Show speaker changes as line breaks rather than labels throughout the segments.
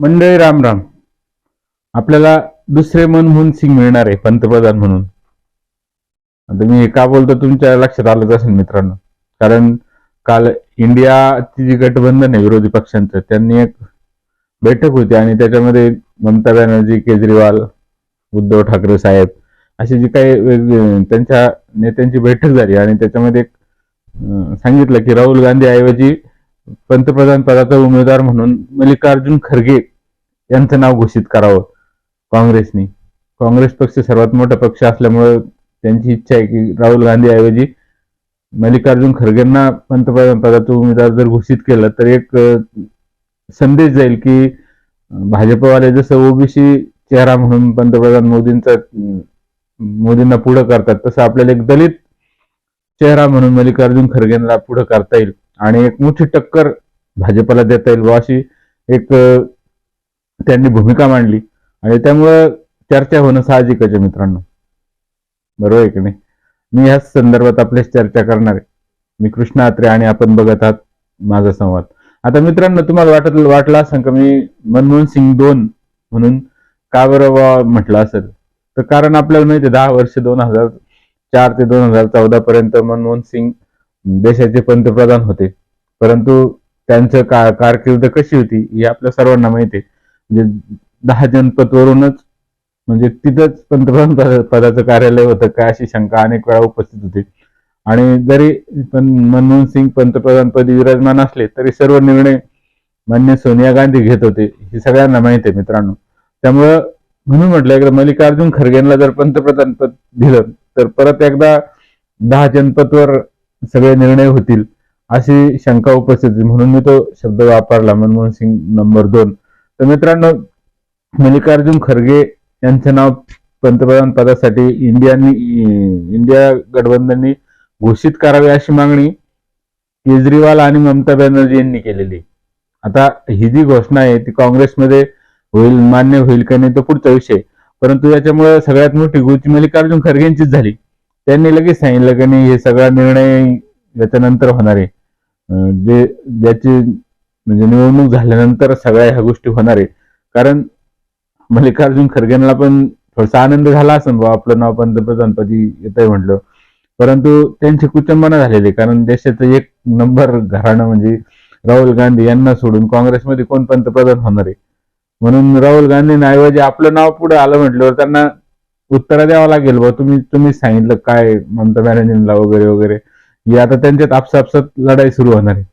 मंडळी राम राम. आपल्याला दुसरे मनमोहन सिंग मिळणार आहे पंतप्रधान म्हणून. आता मी का बोलतो तुमच्या लक्षात आलंच असेल मित्रांनो. कारण काल इंडियाची जी गठबंधन आहे विरोधी पक्षांचं त्यांनी एक बैठक होती आणि त्याच्यामध्ये ममता बॅनर्जी केजरीवाल उद्धव ठाकरे साहेब अशी जी काही त्यांच्या नेत्यांची बैठक झाली आणि त्याच्यामध्ये एक, सांगितलं की राहुल गांधी ऐवजी पंतप्रधान पदाचा उमेदवार म्हणून मल्लिकार्जुन खरगे यांचं नाव घोषित करावं. काँग्रेसनी. काँग्रेस पक्ष सर्वात मोठा पक्ष असल्यामुळे त्यांची इच्छा आहे की राहुल गांधी ऐवजी मल्लिकार्जुन खरगेंना पंतप्रधान पदाचा उमेदवार जर घोषित केलं तर एक संदेश जाईल की भाजपवाले जसं ओबीसी चेहरा म्हणून पंतप्रधान मोदींचा मोदींना पुढं करतात तसं आपल्याला एक दलित चेहरा म्हणून मल्लिकार्जुन खरगेंना पुढं करता येईल. आणि एक मोठी टक्कर भाजपला देता येईल व अशी एक त्यांनी भूमिका मांडली आणि त्यामुळं चर्चा होणं साहजिकच आहे मित्रांनो. बरोबर आहे की नाही? मी ह्याच संदर्भात आपल्याच चर्चा करणार आहे. मी कृष्णा आत्रे आणि आपण बघत आहात माझा संवाद. आता मित्रांनो तुम्हाला वाटत वाटला असं का मी मनमोहन सिंग दोन म्हणून का बरं म्हटलं असेल? तर कारण आपल्याला माहिती आहे दहा वर्ष दोन हजार चार ते दोन हजार चौदा पर्यंत मनमोहन सिंग देशाचे पंतप्रधान होते. परंतु त्यांचं का कारकीर्द कशी होती हे आपल्या सर्वांना माहिती आहे. म्हणजे दहा जनपदवरूनच म्हणजे तिथंच पंतप्रधान पदाचं कार्यालय होतं काय अशी शंका अनेक वेळा उपस्थित होती. आणि जरी पण मनमोहन सिंग पंतप्रधानपदी विराजमान असले तरी सर्व निर्णय मान्य सोनिया गांधी घेत होते हे सगळ्यांना माहिती आहे मित्रांनो. त्यामुळं म्हणून म्हटलं एकदा मल्लिकार्जुन खरगेंना जर पंतप्रधान पद दिलं तर परत एकदा दहा जनपदवर सगळे निर्णय होतील अशी शंका उपस्थित होती. म्हणून मी तो शब्द वापरला मनमोहन सिंग नंबर दोन. तर मित्रांनो मल्लिकार्जुन खरगे यांचं नाव पंतप्रधान पदासाठी इंडियानी इंडिया गठबंधननी घोषित करावे अशी मागणी केजरीवाल आणि ममता बॅनर्जी यांनी केलेली. आता ही जी घोषणा आहे ती काँग्रेसमध्ये होईल मान्य होईल का नाही तो पुढचा विषय परंतु याच्यामुळे सगळ्यात मोठी गोष्ट मल्लिकार्जुन खरगेंचीच झाली. त्यांनी लगेच सांगितलं की नाही हे सगळा निर्णय याच्यानंतर होणार आहे. जे ज्याची म्हणजे निवडणूक झाल्यानंतर सगळ्या ह्या गोष्टी होणार आहे कारण मल्लिकार्जुन खरगेंना पण थोडासा आनंद झाला असेल बा आपलं नाव पंतप्रधानपदी येत आहे म्हटलं. परंतु त्यांची कुचंबना झालेली कारण देशाचं एक नंबर घराणं म्हणजे राहुल गांधी यांना सोडून काँग्रेसमध्ये कोण पंतप्रधान होणार आहे? म्हणून राहुल गांधींना ऐवजी आपलं नाव पुढे आलं म्हटल्यावर त्यांना उत्तर द्यावं लागेल बा तुम्ही तुम्ही सांगितलं काय ममता बॅनर्जींना वगैरे वगैरे. ही आता त्यांच्यात आपसापसात लढाई सुरू होणार आहे.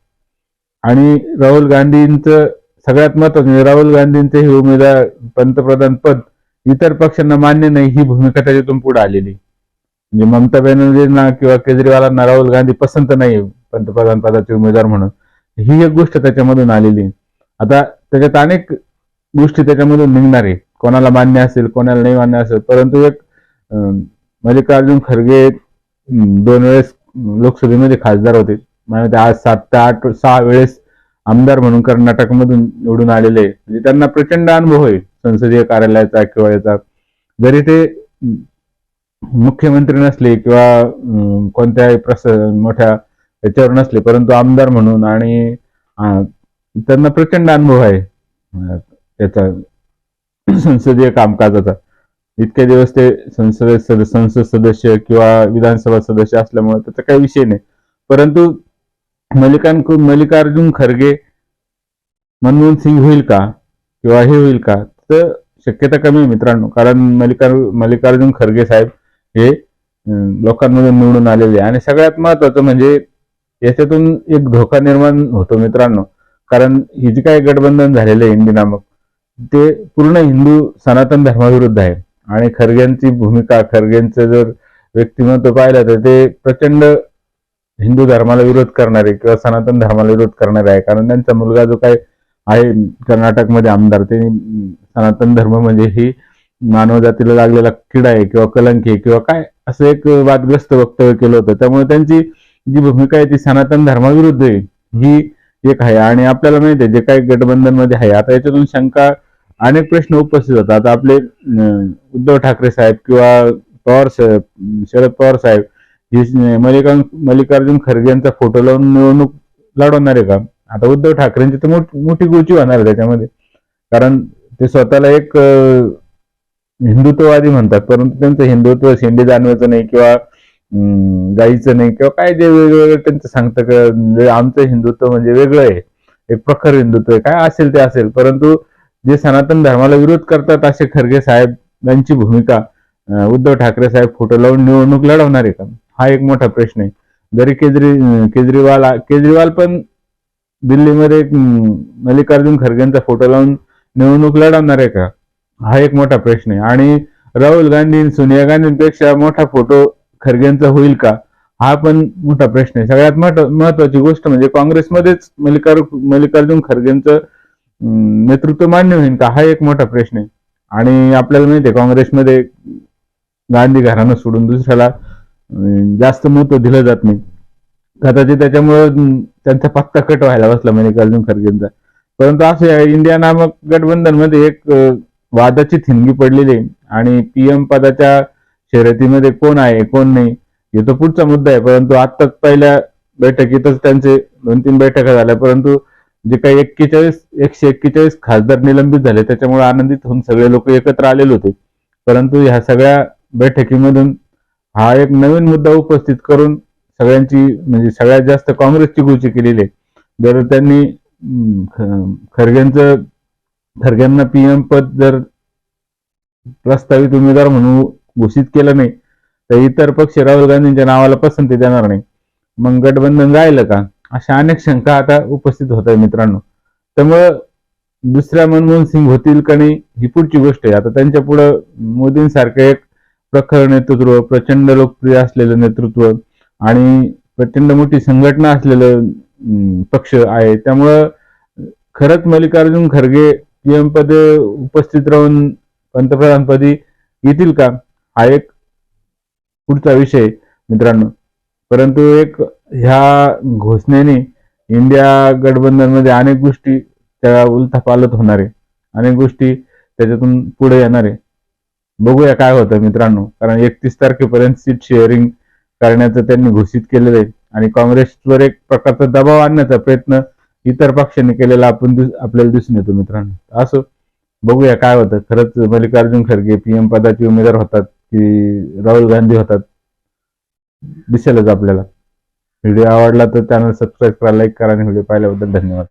आणि राहुल गांधींचं सगळ्यात महत्वाचं म्हणजे राहुल गांधींचे हे उमेदवार पंतप्रधान पद इतर पक्षांना मान्य नाही ही भूमिका त्याच्यातून पुढे आलेली. म्हणजे ममता बॅनर्जींना किंवा केजरीवालांना राहुल गांधी पसंत नाही पंतप्रधान पदाचे उमेदवार म्हणून. ही एक गोष्ट त्याच्यामधून आलेली. आहे. आता त्याच्यात अनेक गोष्टी त्याच्यामधून निघणार आहे कोणाला मान्य असेल कोणाला नाही मान्य असेल परंतु एक मल्लिकार्जुन खरगे दोन वेळेस लोकसभेमध्ये खासदार होते. म्हणजे आज सात ते आठ सहा वेळेस आमदार म्हणून कर्नाटकमधून निवडून आलेले आहे. म्हणजे त्यांना प्रचंड अनुभव आहे संसदीय कार्यालयाचा किंवा याचा जरी ते मुख्यमंत्री नसले किंवा कोणत्याही प्रस मोठ्या याच्यावर नसले परंतु आमदार म्हणून आणि त्यांना प्रचंड अनुभव आहे. त्याचा संसदीय कामकाजाचा. इतके दिवस ते संसद सद- संसद सदस्य किंवा विधानसभा सदस्य असल्यामुळे त्याचा काही विषय नाही. परंतु मल्लिकांक मल्लिकार्जुन खरगे मनमोहन सिंग होईल का किंवा हे होईल का? तर शक्यता कमी आहे मित्रांनो कारण मल्लिकार मल्लिकार्जुन खरगे साहेब हे लोकांमध्ये निवडून आलेले आहे आणि सगळ्यात महत्वाचं म्हणजे याच्यातून एक धोका निर्माण होतो मित्रांनो. कारण ही जे काय गठबंधन झालेलं आहे हिंदी नामक ते पूर्ण हिंदू सनातन धर्माविरुद्ध आहे. आणि खरग्यांची भूमिका खरग्यांचं जर व्यक्तिमत्व पाहिलं तर ते प्रचंड हिंदू धर्माला विरोध करणारे किंवा सनातन धर्माला विरोध करणारे आहे. कारण त्यांचा मुलगा जो काय आहे कर्नाटकमध्ये आमदार ते सनातन धर्म म्हणजे ही मानव जातीला लागलेला किडा आहे किंवा कलंक आहे किंवा काय असं एक वादग्रस्त वक्तव्य केलं होतं. त्यामुळे त्यांची जी भूमिका आहे ती सनातन धर्माविरुद्ध आहे ही एक आहे. आणि आपल्याला माहिती आहे जे काही गठबंधनमध्ये आहे आता याच्यातून शंका अनेक प्रश्न उपस्थित होतात. आता आपले उद्धव ठाकरे साहेब किंवा पवार शरद पवार साहेब हे मल्लिकार्जुन खरगे यांचा फोटो लावून निवडणूक लढवणार आहे का? आता उद्धव ठाकरेंची तर मोठ- मोठी गोची होणार आहे त्याच्यामध्ये. कारण ते स्वतःला एक हिंदुत्ववादी म्हणतात. परंतु त्यांचं हिंदुत्व शेंडी जाणवायचं नाही किंवा गाईचं नाही किंवा काय जे वेगवेगळं त्यांचं सांगतं का म्हणजे आमचं हिंदुत्व म्हणजे वेगळं आहे. एक प्रखर हिंदुत्व आहे. काय असेल ते असेल. परंतु जे सनातन धर्माला विरोध करतात असे खरगे साहेब यांची भूमिका उद्धव ठाकरे साहेब फोटो लावून निवडणूक लढवणार आहे का? हा एक मोठा प्रश्न आहे. जरी केजरी केजरीवाल केजरीवाल पण दिल्लीमध्ये मल्लिकार्जुन खरगेंचा फोटो लावून निवडणूक लढवणार आहे का? हा एक मोठा प्रश्न आहे. आणि राहुल गांधी सोनिया गांधींपेक्षा मोठा फोटो खरगेंचा होईल का? हा पण मोठा प्रश्न आहे. सगळ्यात महत्वाची गोष्ट म्हणजे काँग्रेसमध्येच मल्लिकार मल्लिकार्जुन खरगेंचं नेतृत्व मान्य होईल का? हा एक मोठा प्रश्न आहे. आणि आपल्याला माहिती आहे काँग्रेसमध्ये गांधी घराणं सोडून दुसऱ्याला जास्त महत्त्व दिलं जात नाही. कदाचित त्याच्यामुळं त्यांचा पत्ता कट व्हायला बसला म्हणजे मल्लिकार्जुन खरगेंचा. परंतु असं आहे, इंडिया नामक गठबंधनमध्ये एक वादाची थिणगी पडलेली आहे. आणि पीएम पदाच्या शर्यतीमध्ये कोण आहे कोण नाही हे तो पुढचा मुद्दा आहे. परंतु आत्ताच पहिल्या बैठकीतच त्यांचे दोन तीन बैठका झाल्या. परंतु जे काही एक्केचाळीस एकशे एक्केचाळीस खासदार निलंबित झाले त्याच्यामुळे आनंदित होऊन सगळे लोक एकत्र आलेले होते. परंतु ह्या सगळ्या बैठकीमधून हा एक नवीन मुद्दा उपस्थित करून सगळ्यांची म्हणजे सगळ्यात जास्त काँग्रेसची गुची केलेली आहे. जर त्यांनी खरग्यांचं ख- खरगेंचं खरग्यांना पीएम पद जर प्रस्तावित उमेदवार म्हणून घोषित केलं नाही तर इतर पक्ष राहुल गांधींच्या नावाला पसंती देणार नाही. मग गठबंधन राहिलं का? अशा अनेक शंका आता उपस्थित होत आहे मित्रांनो. त्यामुळं दुसऱ्या मनमोहन सिंग होतील का नाही ही पुढची गोष्ट आहे. आता त्यांच्या पुढं मोदींसारखं एक प्रखर नेतृत्व प्रचंड लोकप्रिय असलेलं नेतृत्व आणि प्रचंड मोठी संघटना असलेलं पक्ष आहे. त्यामुळं खरंच मल्लिकार्जुन खरगे पीएम पदे उपस्थित राहून पंतप्रधानपदी येतील का? हा एक पुढचा विषय मित्रांनो. परंतु एक ह्या घोषणेने इंडिया गठबंधनमध्ये अनेक गोष्टी त्या उलथापालत होणार. आहे अनेक गोष्टी त्याच्यातून पुढे येणार. आहे बघूया काय होतं मित्रांनो. कारण एकतीस तारखेपर्यंत सीट शेअरिंग करण्याचं त्यांनी घोषित केलेलं आहे. आणि काँग्रेसवर एक प्रकारचा दबाव आणण्याचा प्रयत्न इतर पक्षांनी केलेला आपण आपल्याला दिसून येतो मित्रांनो. असो बघूया काय होतं. खरंच मल्लिकार्जुन खरगे पीएम पदाचे उमेदवार होतात की राहुल गांधी होतात? दिसेलच आपल्याला. व्हिडिओ आवडला तर चॅनल सबस्क्राईब करा लाईक करा आणि व्हिडिओ पाहिल्याबद्दल धन्यवाद.